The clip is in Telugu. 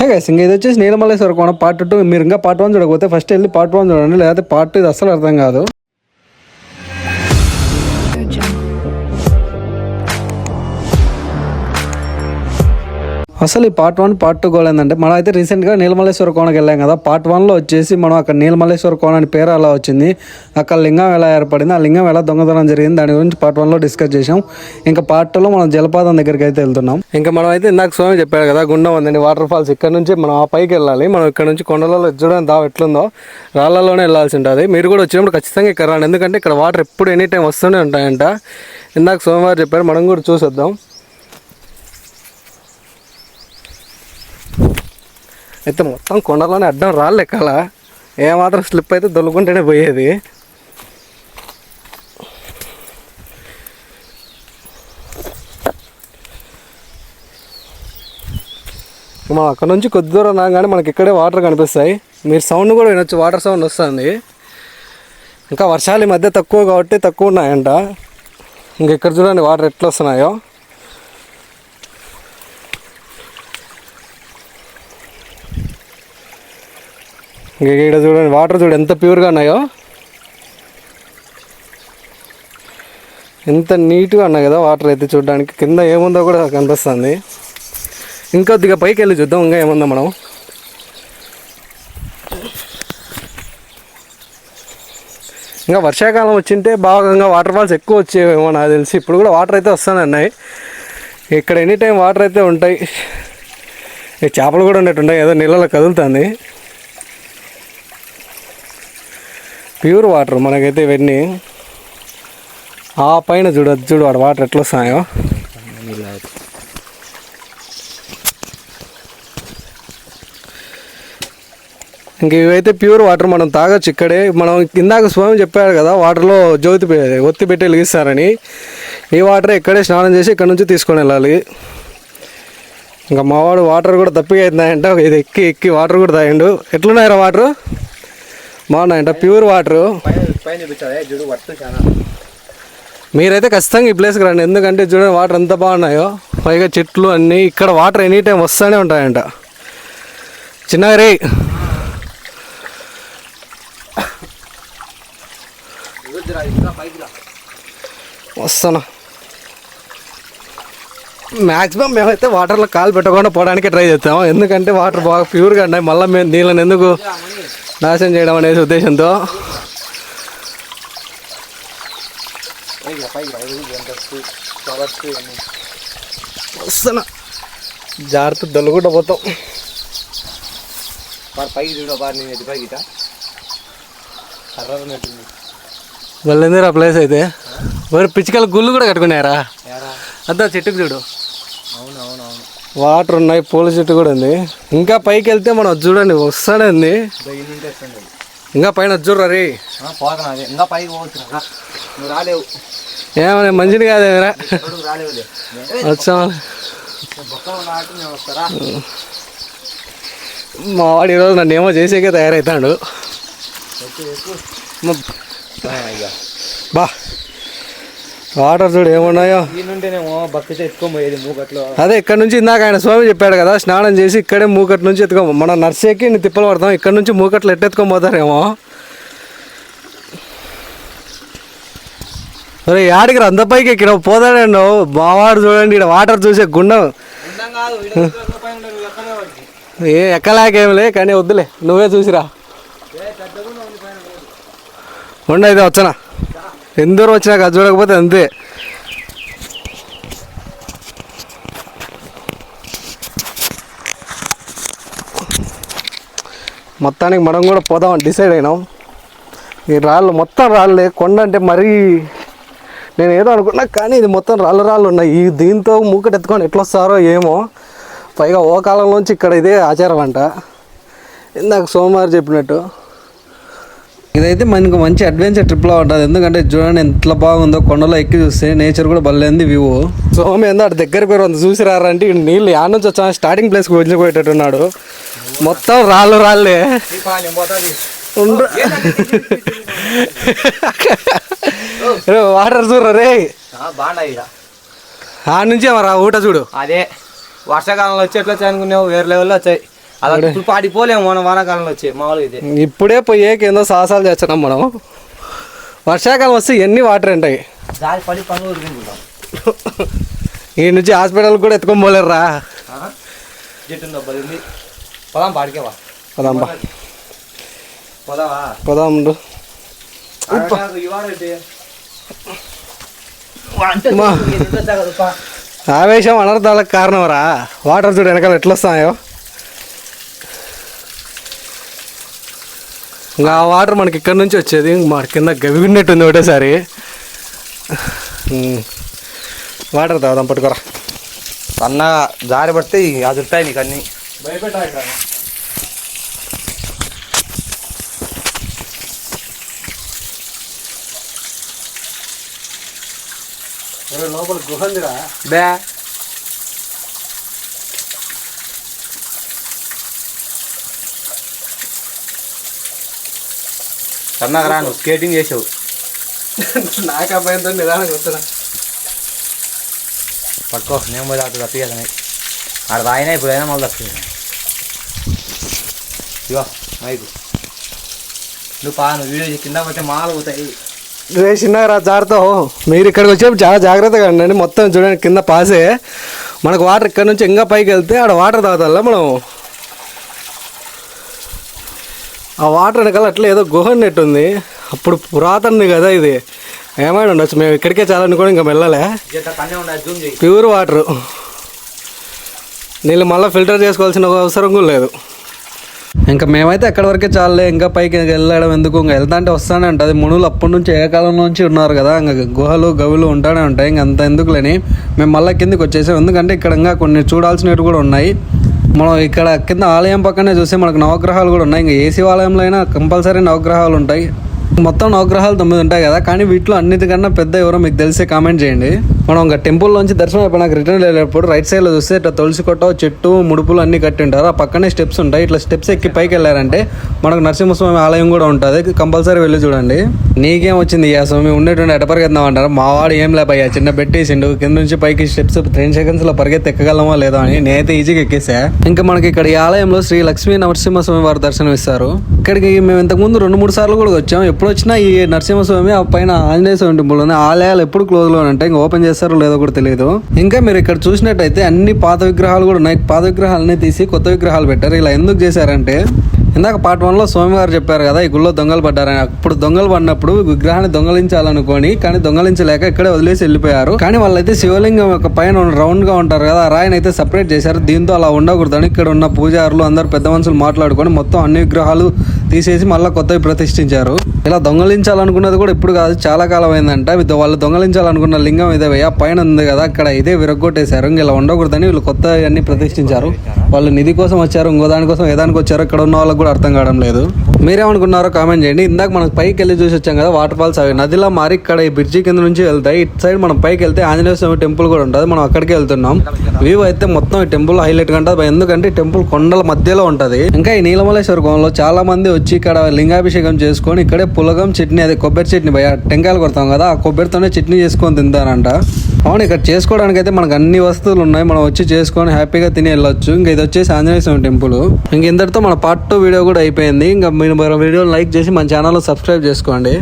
హే గైస్ ఇంకా ఇది వచ్చేసి నీలమల్లేశ్వర కోణ పార్ట్ టూ మీరు ఇంకా పార్ట్ వన్ చూడకపోతే ఫస్ట్ వెళ్ళి పార్ట్ వన్ చూడండి లేకపోతే పార్ట్ టూ ఇది అస్సలు అర్థం కాదు. అసలు ఈ part one part two goal ఏంటంటే మనం అయితే రీసెంట్గా నీలమల్లేశ్వర కోణకి వెళ్ళాం కదా. పార్ట్ వన్లో వచ్చేసి మనం అక్కడ నీలమల్లేశ్వర కోణ అని పేరు అలా వచ్చింది. అక్కడ లింగం ఎలా ఏర్పడింది ఆ లింగం ఎలా దొంగతనం జరిగింది దాని గురించి పార్ట్ వన్లో డిస్కస్ చేసాం ఇంకా పార్ట్ టూలో మనం జలపాతం దగ్గరికి అయితే వెళ్తున్నాం. ఇంకా మనం అయితే ఇందాక స్వామి చెప్పాడు కదా గుండం ఉందండి వాటర్ ఫాల్స్ ఇక్కడ నుంచి మనం ఆ పైకి వెళ్ళాలి. మనం ఇక్కడ నుంచి కొండలలో చూడడం దావ ఎట్లుందో. రాళ్ళలోనే వెళ్ళాల్సి ఉంటుంది. మీరు కూడా వచ్చినప్పుడు ఖచ్చితంగా ఇక్కడ రాండి. ఎందుకంటే ఇక్కడ వాటర్ ఎప్పుడు ఎనీ టైం వస్తూనే ఉంటాయంట. ఇందాక సోమవారం చెప్పారు మనం కూడా చూసేద్దాం. అయితే మొత్తం కొండలోనే అడ్డం రాళ్ళు ఎక్కాల ఏమాత్రం స్లిప్ అయితే దొల్లుకుంటేనే పోయేది. మనం అక్కడ నుంచి కొద్ది దూరం రాగానే మనకి ఇక్కడే వాటర్ కనిపిస్తాయి. మీరు సౌండ్ కూడా వినొచ్చు వాటర్ సౌండ్ వస్తుంది. ఇంకా వర్షాలు ఈ మధ్య తక్కువ కాబట్టి తక్కువ ఉన్నాయంట. ఇంక ఇక్కడ చూడండి వాటర్ ఎట్లా వస్తున్నాయో. ఇంక ఇక్కడ చూడండి వాటర్ చూడు ఎంత ప్యూర్గా ఉన్నాయో. ఎంత నీట్గా ఉన్నాయి కదా వాటర్ అయితే చూడడానికి. కింద ఏముందో కూడా కనిపిస్తుంది. ఇంకొద్దిగా పైకి వెళ్ళి చూద్దాం ఇంకా ఏముందో మనం. ఇంకా వర్షాకాలం వచ్చింటే బాగా వాటర్ ఫాల్స్ ఎక్కువ వచ్చేవేమో నాకు తెలిసి. ఇప్పుడు కూడా వాటర్ అయితే వస్తూనే ఉన్నాయి. ఇక్కడ ఎనీ టైం వాటర్ అయితే ఉంటాయి. చేపలు కూడా ఉన్నట్టున్నాయి ఏదో నీళ్ళలో కదులుతుంది. ప్యూర్ వాటర్ మనకైతే ఇవన్నీ. ఆ పైన చూడు చూడు వాడు వాటర్ ఎట్లా వస్తాయో. ఇంక ఇవైతే ప్యూర్ వాటర్ మనం తాగొచ్చు ఇక్కడే. మనం ఇందాక స్వామి చెప్పాడు కదా వాటర్లో జ్యోతి ఒత్తి పెట్టి వెలిగిస్తారని. ఈ వాటర్ ఇక్కడే స్నానం చేసి ఇక్కడ నుంచి తీసుకొని వెళ్ళాలి. ఇంకా మావాడు వాటర్ కూడా తప్పిగా అవుతున్నాయంటే ఇది ఎక్కి ఎక్కి వాటర్ కూడా తాగిండు. ఎట్లున్నాయిరా వాటర్? బాగున్నాయంట ప్యూర్ వాటర్. మీరైతే ఖచ్చితంగా ఈ ప్లేస్కి రండి ఎందుకంటే చూడండి వాటర్ ఎంత బాగున్నాయో. పైగా చెట్లు అన్నీ ఇక్కడ వాటర్ ఎనీ టైం వస్తూనే ఉంటాయంట. చిన్నగా రే మ్యాక్సిమం మేమైతే వాటర్లో కాలు పెట్టకుండా పోవడానికి ట్రై చేస్తాం ఎందుకంటే వాటర్ బాగా ప్యూర్గా ఉన్నాయి. మళ్ళీ మేము నీళ్ళని ఎందుకు నాశనం చేయడం అనేసి ఉద్దేశంతో. పైకి రా పైకి రా ఇది ఎంత ఫ్లవర్స్ అన్ని వస్తాను జాగ్రత్త దొల్లుకుంటూ పోతాం. పైకి చూడ వారు నేను ఎది పైకి కర్రన్నట్టుంది వెళ్ళింది ఆ ప్లేస్ అయితే? మరి పిచ్చికల గుళ్ళు కూడా కట్టుకున్నారా అంతా చెట్టుకు చూడు. వాటర్ ఉన్నాయి పూల చెట్టు కూడా ఉంది. ఇంకా పైకి వెళ్తే మనం చూడండి వస్తుంది ఇంకా పైన చూడరా రే? ఇంకా పైకి పోవచ్చు రాలేవు. ఏమన్నా మంచిది కాదేమరా రాలేవులే వచ్చా. మా వాడు ఈరోజు నన్ను ఏమో చేసేకే తయారవుతాడు మ- బా. వాటర్ చూడు ఏమున్నాయో. నుండేనేమో మూకట్లో. అదే ఇక్కడ నుంచి ఇందాక ఆయన స్వామి చెప్పాడు కదా స్నానం చేసి ఇక్కడే మూకట్ నుంచి ఎత్తుకో మన నర్సేకి తిప్పలు పడతాం ఇక్కడ నుంచి మూకట్లు ఎట్టెత్తుకొని పోతారేమో. అరే యాడికి అంత పైకి ఇక్కడ పోతాడండి. మావాడు చూడండి ఇక్కడ వాటర్ చూసే గుండం. ఏ ఎక్కలేకేమిలే కానీ వద్దులే నువ్వే చూసిరా. ఉండైతే వచ్చనా? ఎందరూ వచ్చినాక అది చూడకపోతే అంతే. మొత్తానికి మనం కూడా పోదామని డిసైడ్ అయినాం. ఈ రాళ్ళు మొత్తం రాళ్ళే కొండ అంటే మరీ నేను ఏదో అనుకున్నా కానీ ఇది మొత్తం రాళ్ళు రాళ్ళు ఉన్నాయి. ఈ దీంతో మూకటి ఎత్తుకొని ఎట్లా వస్తారో ఏమో. పైగా ఓ కాలంలోంచి ఇక్కడ ఇదే ఆచారం అంట. ఇందాక సోమవారం చెప్పినట్టు. ఇదైతే మనకు మంచి అడ్వెంచర్ ట్రిప్లో ఉంటుంది. ఎందుకంటే చూడండి ఎంత బాగుందో కొండలో ఎక్కి చూస్తే నేచర్ కూడా బల్లేంది వ్యూ సోమ ఏందో అటు దగ్గర పేరు ఉంది చూసి రారంటే నీళ్ళు యాడ్ నుంచి వచ్చా స్టార్టింగ్ ప్లేస్కి వెళ్ళిపోయేటట్టున్నాడు మొత్తం రాళ్ళు రాళ్ళే. వాటర్ చూడరా రే. ఆ నుంచే ఊట చూడు. అదే. వర్షాకాలంలో వచ్చి ఎట్లా వచ్చాయి అనుకున్నావు వేరే లెవెల్లో వచ్చాయి. అలా ఇప్పుడు. పాటికి పోలేము మనం వానాకాలంలో వచ్చి మామూలుగా అయితే. ఇప్పుడే పోయేకి ఏందో సాహసాలు చేస్తున్నాం మనం. వర్షాకాలం వస్తే ఎన్ని వాటర్ ఉంటాయి? దారి పడి పనులు ఈ నుంచి హాస్పిటల్ కూడా ఎత్తుకొని పోలేరురా. జట్టు పొదాం పాడికేవా పోదావా పదాం మా. ఆవేశం అనర్థాలకు కారణం రా. వాటర్ చూడు వెనకాల ఎట్లా ఇంకా ఆ వాటర్ మనకి ఇక్కడ నుంచి వచ్చేది. మా కింద గవిగినట్టు ఉంది ఒకటేసారి. వాటర్ తాగుదాం పట్టుకోరా. అన్న జారి పడితే అది ఉంటాయి నీకు అన్ని. లోపల గుహందిరా బే. సన్నగా రా నువ్వు స్కేటింగ్ చేసావు. నాకు అబ్బాయితో నిదానంగా వస్తున్నా పట్టుకో నేను పోయి తాగుతుంది తప్పిగా ఆడ తాగినా ఇప్పుడు అయినా మళ్ళీ వస్తుంది ఇగో మైకు. నువ్వు పా నువ్వు వీడియో కింద పోతే మాలు పోతాయి. రే చిన్నగా జాగ్రత్త మీరు ఇక్కడికి వచ్చేప్పుడు చాలా జాగ్రత్తగా ఉండండి. మొత్తం చూడండి కింద పాసే. మనకు వాటర్ ఇక్కడ నుంచి ఇంకా పైకి వెళ్తే ఆడ వాటర్ తాగుతా మనం. ఆ వాటర్ వెనకాల అట్లా ఏదో గుహ నెట్ ఉంది. అప్పుడు పురాతనది కదా ఇది. ఏమైనా ఉండొచ్చు. మేము ఇక్కడికే చాలని కూడా ఇంకా వెళ్ళలే. Pure water. నీళ్ళు మళ్ళీ ఫిల్టర్ చేసుకోవాల్సిన అవసరం కూడా లేదు. ఇంకా మేమైతే అక్కడి వరకే చాలే ఇంకా పైకి వెళ్ళడం ఎందుకు? ఇంకా వెళ్తా అంటే వస్తానే ఉంటుంది. మునులు అప్పటి నుంచి ఏ కాలం నుంచి ఉన్నారు కదా. ఇంకా గుహలు గవులు ఉంటానే ఉంటాయి. ఇంకా అంత ఎందుకులేని? మేము మళ్ళీ కిందకి వచ్చేసాం. ఎందుకంటే ఇక్కడ ఇంకా కొన్ని చూడాల్సినవి కూడా ఉన్నాయి. మనం ఇక్కడ కింద ఆలయం పక్కనే చూస్తే మనకు నవగ్రహాలు కూడా ఉన్నాయి. ఇంకా ఏ శివాలయంలో అయినా కంపల్సరీ నవగ్రహాలు ఉంటాయి. మొత్తం నవగ్రహాలు తొమ్మిది ఉంటాయి కదా. కానీ వీటిలో అన్నిటికన్నా పెద్ద ఎవరో మీకు తెలిసే కామెంట్ చేయండి. మనం ఇంకా టెంపుల్ నుంచి దర్శనం అయిపోయినాక రిటర్న్ వెళ్ళేటప్పుడు రైట్ సైడ్లో చూస్తే ఇట్లా తులసి కొట్ట చెట్టు ముడుపులు అన్ని కట్టి ఉంటారు. ఆ పక్కనే స్టెప్స్ ఉంటాయి. ఇట్లా స్టెప్స్ ఎక్కి పైకి వెళ్ళారంటే మనకు నరసింహస్వామి ఆలయం కూడా ఉంటుంది. కంపల్సరీ వెళ్ళి చూడండి. నీకేం వచ్చింది ఆ స్వామి? ఉండేటువంటి ఎట పరిగెత్తాం అంటారు. మా వాడు ఏం లేపయ్యా చిన్న పెట్టేసిండు కింద నుంచి పైకి స్టెప్స్ త్రీ సెకండ్స్లో పరిగెత్తి ఎక్కగలమా లేదా అని నేనైతే ఈజీగా ఎక్కేసా. ఇంకా మనకి ఇక్కడ ఈ ఆలయంలో శ్రీ లక్ష్మీ నరసింహస్వామి వారు దర్శనం ఇస్తారు. ఇక్కడికి మేము ఇంతకు ముందు రెండు మూడు సార్లు కూడా వచ్చాం. ఎప్పుడు వచ్చినా ఈ నరసింహస్వామి ఆ పైన ఆంజనేయ స్వామి టెంపుల్ ఉంది ఆలయాలు ఎప్పుడు క్లోజ్లో ఉంటాయి. ఇంకా ఓపెన్ చేస్తారు లేదో కూడా తెలియదు ఇంకా మీరు ఇక్కడ చూసినట్టయితే అన్ని పాత విగ్రహాలు కూడా ఉన్నాయి. పాత విగ్రహాలన్నీ తీసి కొత్త విగ్రహాలు పెట్టారు. ఇలా ఎందుకు చేశారంటే ఇందాక పార్ట్ వన్లో స్వామివారు చెప్పారు కదా ఈ గుళ్ళో దొంగలు పడ్డారని. అప్పుడు దొంగలు పడినప్పుడు విగ్రహాన్ని దొంగలించాలనుకొని కానీ దొంగలించలేక ఇక్కడే వదిలేసి వెళ్ళిపోయారు. కానీ వాళ్ళైతే శివలింగం యొక్క పైన రౌండ్గా ఉంటారు కదా ఆ రాయిని అయితే సెపరేట్ చేశారు. దీంతో అలా ఉండకూడదని ఇక్కడ ఉన్న పూజారులు అందరు పెద్ద మనుషులు మాట్లాడుకొని మొత్తం అన్ని విగ్రహాలు తీసేసి మళ్ళీ కొత్తవి ప్రతిష్ఠించారు. ఇలా దొంగలించాలనుకున్నది కూడా ఇప్పుడు కాదు చాలా కాలం అయిందంట వాళ్ళు దొంగలించాలనుకున్న లింగం ఇదే ఆ పైన ఉంది కదా అక్కడ ఇదే విరగొట్టేశారు ఇంక ఇలా ఉండకూడదని వీళ్ళు కొత్త అన్ని ప్రతిష్ఠించారు. వాళ్ళు నిధి కోసం వచ్చారు ఇంకో దానికోసం ఏదానికి వచ్చారు వచ్చారో ఇక్కడ ఉన్న వాళ్ళకి కూడా అర్థం కావడం లేదు. మీరేమనుకున్నారో కామెంట్ చేయండి. ఇందాక మనం పైకి వెళ్ళి చూసి వచ్చాం కదా వాటర్ ఫాల్స్ అవి. నదిలో మారి ఇక్కడ ఈ బ్రిడ్జి కింద నుంచి వెళ్తాయి. ఇటు సైడ్ మనం పైకి వెళ్తే ఆంజనేయ స్వామి టెంపుల్ కూడా ఉంటుంది. మనం అక్కడికి వెళ్తున్నాం. వ్యూ అయితే మొత్తం ఈ టెంపుల్ హైలైట్గా ఉంటుంది ఎందుకంటే టెంపుల్ కొండల మధ్యలో ఉంటది. ఇంకా ఈ నీలమలేశ్వర కోణంలో చాలా మంది వచ్చి ఇక్కడ లింగాభిషేకం చేసుకొని ఇక్కడే పులగం చట్నీ అది కొబ్బరి చట్నీ భయ టెంకాయలు కొడతాం కదా ఆ కొబ్బరితోనే చట్నీ చేసుకొని తింటారంట. అవును ఇక్కడ చేసుకోవడానికి అయితే మనకు అన్ని వస్తువులు ఉన్నాయి. మనం వచ్చి చేసుకొని హ్యాపీగా తిని వెళ్ళొచ్చు ఇంకా ఇది వచ్చేసి ఆంజనేయ స్వామి టెంపుల్. ఇంక ఇంతటితో మన పార్ట్ టూ వీడియో కూడా అయిపోయింది. ఇంకా మీరు మరో వీడియో లైక్ చేసి మన ఛానల్ సబ్స్క్రైబ్ చేసుకోండి.